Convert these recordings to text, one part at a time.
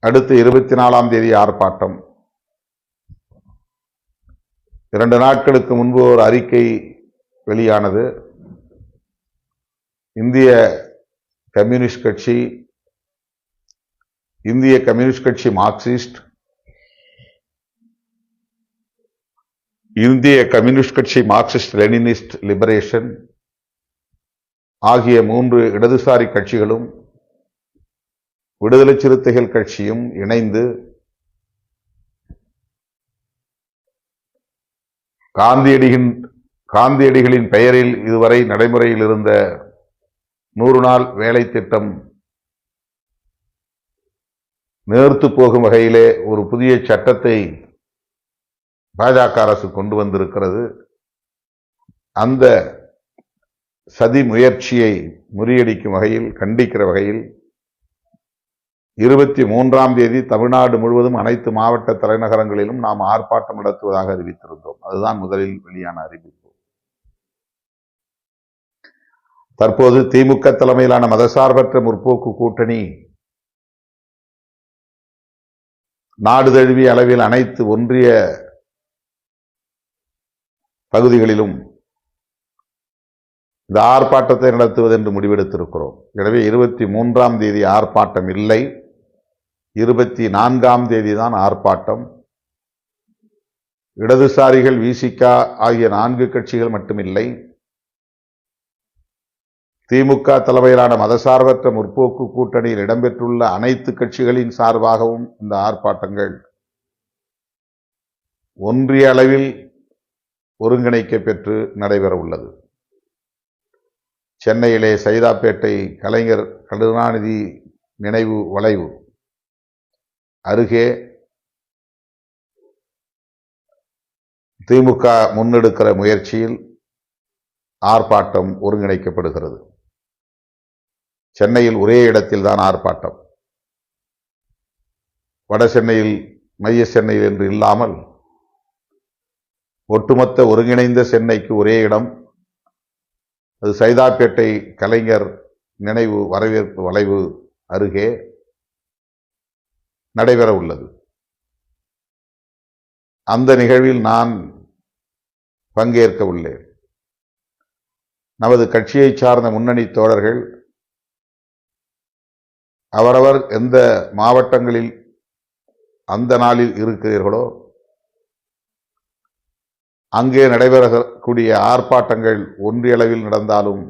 அடுத்து இருபத்தி நாலாம் தேதி ஆர்ப்பாட்டம். இரண்டு நாட்களுக்கு முன்பு ஒரு அறிக்கை வெளியானது. இந்திய கம்யூனிஸ்ட் கட்சி இந்திய கம்யூனிஸ்ட் கட்சி மார்க்சிஸ்ட் இந்திய கம்யூனிஸ்ட் கட்சி மார்க்சிஸ்ட் லெனினிஸ்ட் லிபரேஷன் ஆகிய மூன்று இடதுசாரி கட்சிகளும் விடுதலை சிறுத்தைகள் கட்சியும் இணைந்து காந்தியடிகளின் காந்தியடிகளின் பெயரில் இதுவரை நடைமுறையில் இருந்த நூறு நாள் வேலை திட்டம் நேர்த்து போகும் வகையிலே ஒரு புதிய சட்டத்தை பாஜக அரசு கொண்டு வந்திருக்கிறது. அந்த சதி முயற்சியை முறியடிக்கும் வகையில் கண்டிக்கிற வகையில் இருபத்தி மூன்றாம் தேதி தமிழ்நாடு முழுவதும் அனைத்து மாவட்ட தலைநகரங்களிலும் நாம் ஆர்ப்பாட்டம் நடத்துவதாக அறிவித்திருந்தோம். அதுதான் முதலில் வெளியான அறிவிப்பு. தற்போது திமுக தலைமையிலான மதசார்பற்ற முற்போக்கு கூட்டணி நாடு தழுவிய அளவில் அனைத்து ஒன்றிய பகுதிகளிலும் இந்த ஆர்ப்பாட்டத்தை நடத்துவது என்று முடிவெடுத்திருக்கிறோம். எனவே இருபத்தி மூன்றாம் தேதி ஆர்ப்பாட்டம் இல்லை. இருபத்தி நான்காம் தேதி தான் ஆர்ப்பாட்டம் இடதுசாரிகள் விசிகா ஆகிய நான்கு கட்சிகள் மட்டுமில்லை. திமுக தலைமையிலான மதசார்பற்ற முற்போக்கு கூட்டணியில் இடம்பெற்றுள்ள அனைத்து கட்சிகளின் சார்பாகவும் இந்த ஆர்ப்பாட்டங்கள் ஒன்றிய அளவில் ஒருங்கிணைக்க பெற்று நடைபெற உள்ளது. சென்னையிலே சைதாப்பேட்டை கலைஞர் கருணாநிதி நினைவு வளைவு. அருகே திமுக முன்னெடுக்கிற முயற்சியில் ஆர்ப்பாட்டம் ஒருங்கிணைக்கப்படுகிறது. சென்னையில் ஒரே இடத்தில் தான் ஆர்ப்பாட்டம். வட சென்னையில் மைய சென்னையில் என்று இல்லாமல் ஒட்டுமொத்த ஒருங்கிணைந்த சென்னைக்கு ஒரே இடம். அது சைதாப்பேட்டை கலைஞர் நினைவு வரவேற்பு வளைவு அருகே நடைபெற உள்ளது. அந்த நிகழ்வில் நான் பங்கேற்க உள்ளேன் நமது கட்சியை சார்ந்த முன்னணி தோழர்கள் அவரவர் எந்த மாவட்டங்களில் அந்த நாளில் இருக்கிறீர்களோ அங்கே நடைபெறக்கூடிய ஆர்ப்பாட்டங்கள் ஒன்றிய அளவில் நடந்தாலும்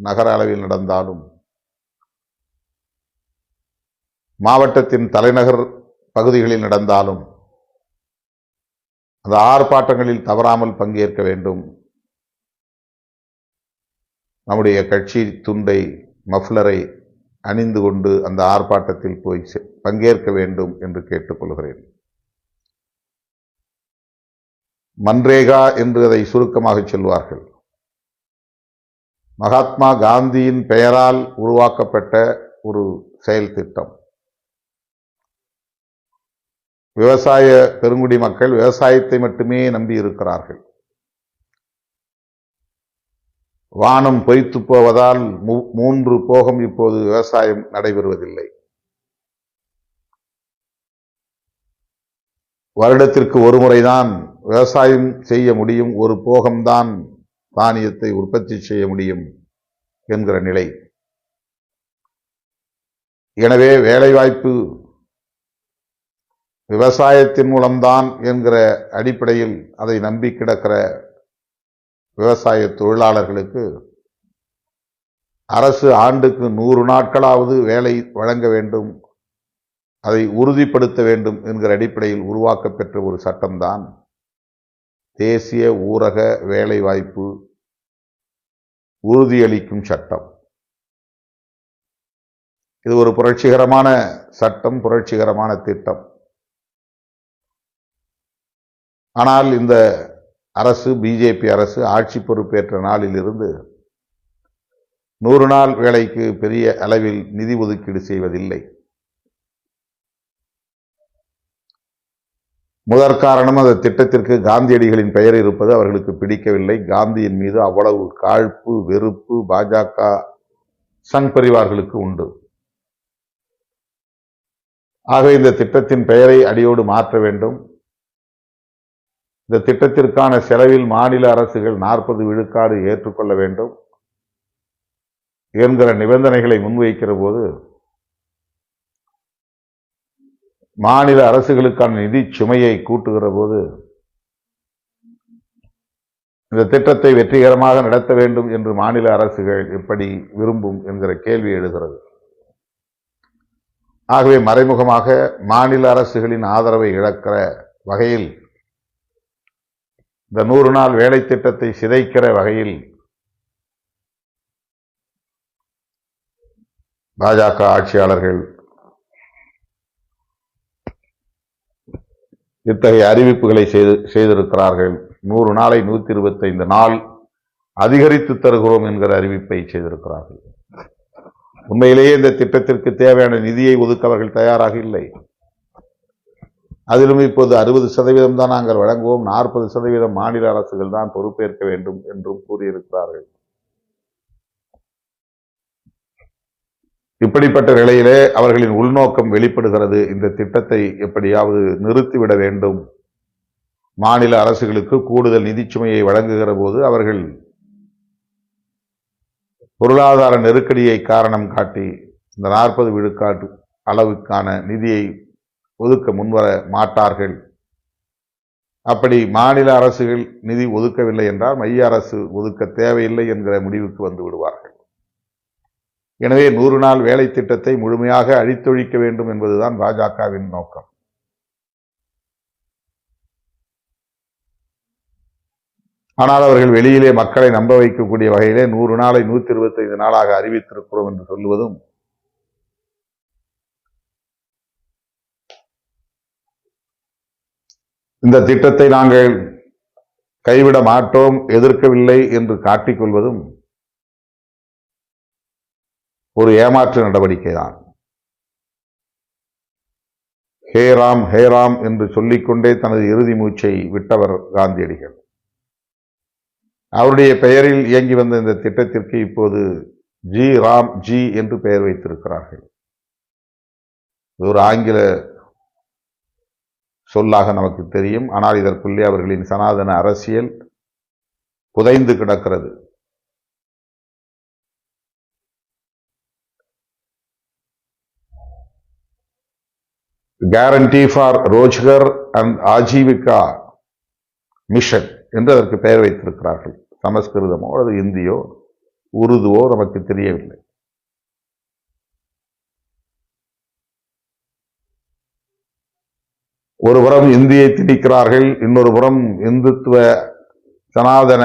நகர அளவில் நடந்தாலும் மாவட்டத்தின் தலைநகர் பகுதிகளில் நடந்தாலும் அந்த ஆர்ப்பாட்டங்களில் தவறாமல் பங்கேற்க வேண்டும். நம்முடைய கட்சி துண்டை மஃப்ளரை அணிந்து கொண்டு அந்த ஆர்ப்பாட்டத்தில் போய் பங்கேற்க வேண்டும் என்று கேட்டுக்கொள்கிறேன் மன்ரேகா என்று அதை சுருக்கமாக சொல்வார்கள். மகாத்மா காந்தியின் பெயரால் உருவாக்கப்பட்ட ஒரு செயல் திட்டம். விவசாய பெருங்குடி மக்கள் விவசாயத்தை மட்டுமே நம்பி இருக்கிறார்கள். வானம் பொய்த்து போவதால் மூன்று போகம் இப்போது விவசாயம் நடைபெறுவதில்லை. வருடத்திற்கு ஒரு முறைதான் விவசாயம் செய்ய முடியும். ஒரு போகம்தான் தானியத்தை உற்பத்தி செய்ய முடியும் என்கிற நிலை. எனவே வேலைவாய்ப்பு விவசாயத்தின் மூலம்தான் என்கிற அடிப்படையில் அதை நம்பி கிடக்கிற விவசாய தொழிலாளர்களுக்கு அரசு ஆண்டுக்கு நூறு நாட்களாவது வேலை வழங்க வேண்டும் அதை உறுதிப்படுத்த வேண்டும் என்கிற அடிப்படையில் உருவாக்கப்பெற்ற ஒரு சட்டம்தான் தேசிய ஊரக வேலைவாய்ப்பு உறுதியளிக்கும் சட்டம். இது ஒரு புரட்சிகரமான சட்டம் புரட்சிகரமான திட்டம். ஆனால் இந்த அரசு பிஜேபி அரசு ஆட்சி பொறுப்பேற்ற நாளில் இருந்து நூறு நாள் வேலைக்கு பெரிய அளவில் நிதி ஒதுக்கீடு செய்வதில்லை. முதற் காரணம் அந்த திட்டத்திற்கு காந்தியடிகளின் பெயர் இருப்பது அவர்களுக்கு பிடிக்கவில்லை. காந்தியின் மீது அவ்வளவு காழ்ப்பு வெறுப்பு பாஜக சங் பரிவார்களுக்கு உண்டு. ஆக இந்த திட்டத்தின் பெயரை அடியோடு மாற்ற வேண்டும். இந்த திட்டத்திற்கான செலவில் மாநில அரசுகள் நாற்பது விழுக்காடு ஏற்றுக்கொள்ள வேண்டும் என்கிற நிபந்தனைகளை முன்வைக்கிற போது மாநில அரசுகளுக்கான நிதி சுமையை கூட்டுகிற போது இந்த திட்டத்தை வெற்றிகரமாக நடத்த வேண்டும் என்று மாநில அரசுகள் எப்படி விரும்பும் என்கிற கேள்வி எழுகிறது. ஆகவே மறைமுகமாக மாநில அரசுகளின் ஆதரவை இழக்கிற வகையில் இந்த நூறு நாள் வேலை திட்டத்தை சிதைக்கிற வகையில் பாஜக ஆட்சியாளர்கள் இத்தகைய அறிவிப்புகளை செய்து செய்திருக்கிறார்கள். நூறு நாளை நூத்தி இருபத்தைந்து நாள் அதிகரித்து தருகிறோம் என்கிற அறிவிப்பை செய்திருக்கிறார்கள். உண்மையிலேயே இந்த திட்டத்திற்கு தேவையான நிதியை ஒதுக்க அவர்கள் தயாராக இல்லை. அதிலும் இப்போது அறுபது சதவீதம் தான் நாங்கள் வழங்குவோம். நாற்பது சதவீதம் மாநில அரசுகள் தான் பொறுப்பேற்க வேண்டும் என்றும் கூறியிருக்கிறார்கள். இப்படிப்பட்ட நிலையிலே அவர்களின் உள்நோக்கம் வெளிப்படுகிறது. இந்த திட்டத்தை எப்படியாவது நிறுத்திவிட வேண்டும். மாநில அரசுகளுக்கு கூடுதல் நிதிச்சுமையை வழங்குகிற போது அவர்கள் பொருளாதார நெருக்கடியை காரணம் காட்டி இந்த நாற்பது விழுக்காட்டு அளவுக்கான நிதியை ஒதுக்க முன்வர மாட்டார்கள். அப்படி மாநில அரசுகள் நிதி ஒதுக்கவில்லை என்றால் மைய அரசு ஒதுக்க தேவையில்லை என்கிற முடிவுக்கு வந்து விடுவார்கள். எனவே நூறு நாள் வேலை திட்டத்தை முழுமையாக அழித்தொழிக்க வேண்டும் என்பதுதான் பாஜகவின் நோக்கம். ஆனால் அவர்கள் வெளியிலே மக்களை நம்ப வைக்கக்கூடிய வகையிலே நூறு நாளை நூற்றி இருபத்தைந்து நாளாக அறிவித்திருக்கிறோம் என்று சொல்லுவதும் இந்த திட்டத்தை நாங்கள் கைவிட மாட்டோம் எதிர்க்கவில்லை என்று காட்டிக்கொள்வதும் ஒரு ஏமாற்று நடவடிக்கை தான் ஹே ராம் ஹே ராம் என்று சொல்லிக்கொண்டே தனது இறுதி மூச்சை விட்டவர் காந்தியடிகள். அவருடைய பெயரில் இயங்கி வந்த இந்த திட்டத்திற்கு இப்போது ஜி ராம் ஜி என்று பெயர் வைத்திருக்கிறார்கள். ஒரு ஆங்கில சொல்லாக நமக்கு தெரியும். ஆனால் இதற்குள்ளே அவர்களின் சனாதன அரசியல் புதைந்து கிடக்கிறது. Guarantee for Rojgar and Ajeevika mission என்று அதற்கு பெயர் வைத்திருக்கிறார்கள். சமஸ்கிருதமோ அல்லது இந்தியோ உருதுவோ நமக்கு தெரியவில்லை. ஒரு புறம் இந்தியை திணிக்கிறார்கள் இன்னொரு புறம் இந்துத்துவ சனாதன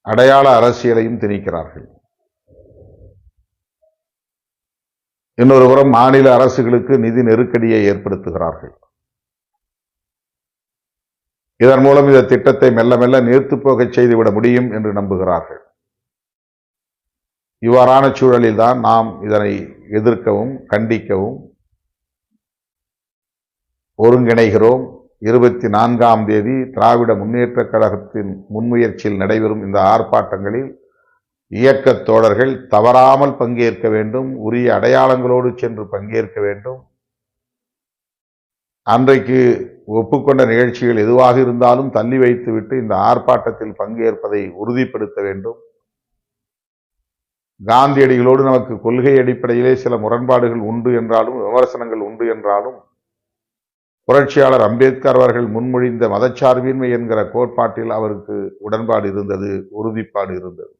அடையாள அரசியலையும் திணிக்கிறார்கள். இன்னொரு புறம் மாநில அரசுகளுக்கு நிதி நெருக்கடியை ஏற்படுத்துகிறார்கள். இதன் மூலம் இந்த திட்டத்தை மெல்ல மெல்ல நிறுத்து போகச் செய்துவிட முடியும் என்று நம்புகிறார்கள். இவ்வாறான சூழலில்தான் நாம் இதனை எதிர்க்கவும் கண்டிக்கவும் ஒருங்கிணைகிறோம். இருபத்தி நான்காம் தேதி திராவிட முன்னேற்றக் கழகத்தின் முன்முயற்சியில் நடைபெறும் இந்த ஆர்ப்பாட்டங்களில் இயக்கத் தோழர்கள் தவறாமல் பங்கேற்க வேண்டும் உரிய அடையாளங்களோடு சென்று பங்கேற்க வேண்டும். அன்றைக்கு ஒப்புக்கொண்ட நிகழ்ச்சிகள் எதுவாக இருந்தாலும் தள்ளி வைத்துவிட்டு இந்த ஆர்ப்பாட்டத்தில் பங்கேற்பதை உறுதிப்படுத்த வேண்டும். காந்தியடிகளோடு நமக்கு கொள்கை அடிப்படையிலே சில முரண்பாடுகள் உண்டு என்றாலும் விமர்சனங்கள் உண்டு என்றாலும் புரட்சியாளர் அம்பேத்கர் அவர்கள் முன்மொழிந்த மதச்சார்பின்மை என்கிற கோட்பாட்டில் அவருக்கு உடன்பாடு இருந்தது உறுதிப்பாடு இருந்தது.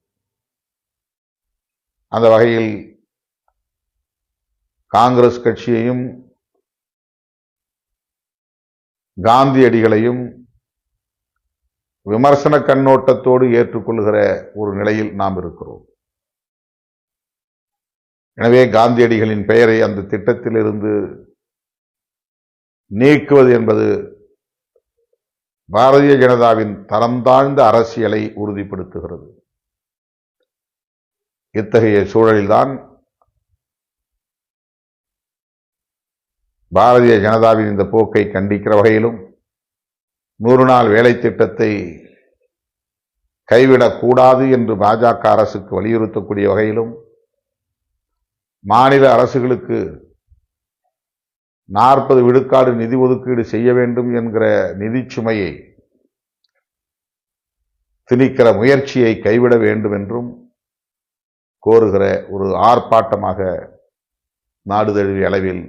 அந்த வகையில் காங்கிரஸ் கட்சியையும் காந்தியடிகளையும் விமர்சன கண்ணோட்டத்தோடு ஏற்றுக்கொள்கிற ஒரு நிலையில் நாம் இருக்கிறோம். எனவே காந்தியடிகளின் பெயரை அந்த திட்டத்திலிருந்து நீக்குவது என்பது பாரதிய ஜனதாவின் தரம் தாழ்ந்த அரசியலை உறுதிப்படுத்துகிறது. இத்தகைய சூழலில்தான் பாரதிய ஜனதாவின் இந்த போக்கை கண்டிக்கிற வகையிலும் நூறு நாள் வேலை திட்டத்தை கைவிடக்கூடாது என்று பாஜக அரசுக்கு வலியுறுத்தக்கூடிய வகையிலும் மாநில அரசுகளுக்கு நாற்பது விழுக்காடு நிதி ஒதுக்கீடு செய்ய வேண்டும் என்கிற நிதி சுமையை திணிக்கிற முயற்சியை கைவிட வேண்டும் என்றும் கோருகிற ஒரு ஆர்ப்பாட்டமாக நாடு தழுவிய அளவில்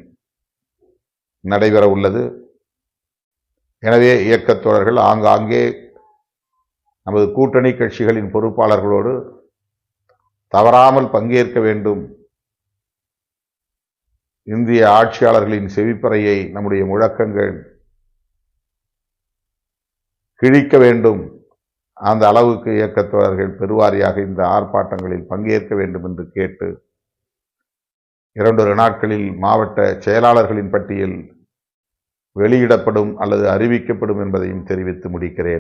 நடைபெற உள்ளது. எனவே இயக்கத்தோழர்கள் ஆங்காங்கே நமது கூட்டணி கட்சிகளின் பொறுப்பாளர்களோடு தவறாமல் பங்கேற்க வேண்டும் இந்திய ஆட்சியாளர்களின் செவிப்பறையை நம்முடைய முழக்கங்கள் கிழிக்க வேண்டும். அந்த அளவுக்கு இயக்கத்தவர்கள் பெருவாரியாக இந்த ஆர்ப்பாட்டங்களில் பங்கேற்க வேண்டும் என்று கேட்டு இரண்டொரு நாட்களில் மாவட்ட செயலாளர்களின் பட்டியல் வெளியிடப்படும் அல்லது அறிவிக்கப்படும் என்பதையும் தெரிவித்து முடிக்கிறேன்.